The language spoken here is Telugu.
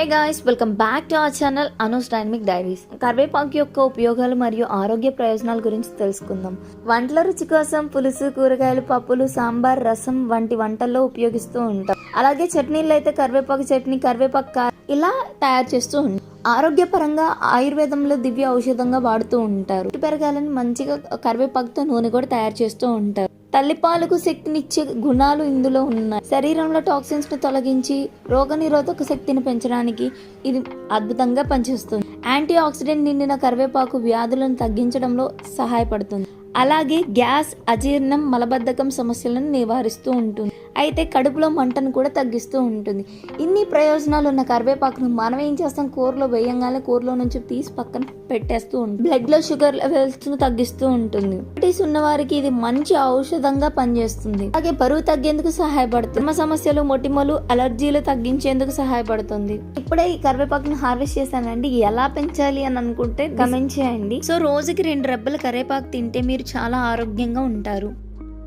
Hey guys welcome back to our channel Anu's dynamic diaries కరివేపాకు యొక్క ఉపయోగాలు మరియు ఆరోగ్య ప్రయోజనాల గురించి తెలుసుకుందాం. వంటల రుచి కోసం పులుసు కూరగాయలు పప్పులు సాంబార్ రసం వంటి వంటల్లో ఉపయోగిస్తూ ఉంటాం. అలాగే చట్నీలు అయితే కరివేపాకు చట్నీ కరివేపాకు ఇలా తయారు చేస్తూ ఉంటాం. ఆరోగ్యపరంగా ఆయుర్వేదంలో దివ్య ఔషధంగా వాడుతూ ఉంటారు. పెరగాలని మంచిగా కరివేపాకుతో నూనె కూడా తయారు చేస్తూ ఉంటారు. తల్లిపాలకు శక్తినిచ్చే గుణాలు ఇందులో ఉన్నాయి. శరీరంలో టాక్సిన్స్ను తొలగించి రోగనిరోధక శక్తిని పెంచడానికి ఇది అద్భుతంగా పనిచేస్తుంది. యాంటీ ఆక్సిడెంట్ నిండిన కరివేపాకు వ్యాధులను తగ్గించడంలో సహాయపడుతుంది. అలాగే గ్యాస్ అజీర్ణం మలబద్ధకం సమస్యలను నివారిస్తూ ఉంటుంది. అయితే కడుపులో మంటను కూడా తగ్గిస్తూ ఉంటుంది. ఇన్ని ప్రయోజనాలు ఉన్న కరివేపాకును మనం ఏం చేస్తాం? కూరలో వేయంగానే కూరలో నుంచి తీసి పక్కన పెట్టేస్తూ ఉంటుంది. బ్లడ్లో షుగర్ లెవెల్స్ను తగ్గిస్తూ ఉంటుంది. డయాబెటీస్ ఉన్న వారికి ఇది మంచి ఔషధంగా పనిచేస్తుంది. అలాగే బరువు తగ్గేందుకు సహాయపడుతుంది. చర్మ సమస్యలు మొటిమలు అలర్జీలు తగ్గించేందుకు సహాయపడుతుంది. ఇప్పుడే ఈ కరివేపాకును హార్వెస్ట్ చేశానండి. ఎలా పెంచాలి అని అనుకుంటే కమెంట్ చేయండి. సో రోజుకి రెండు రెబ్బలు కరివేపాకు తింటే మీరు చాలా ఆరోగ్యంగా ఉంటారు.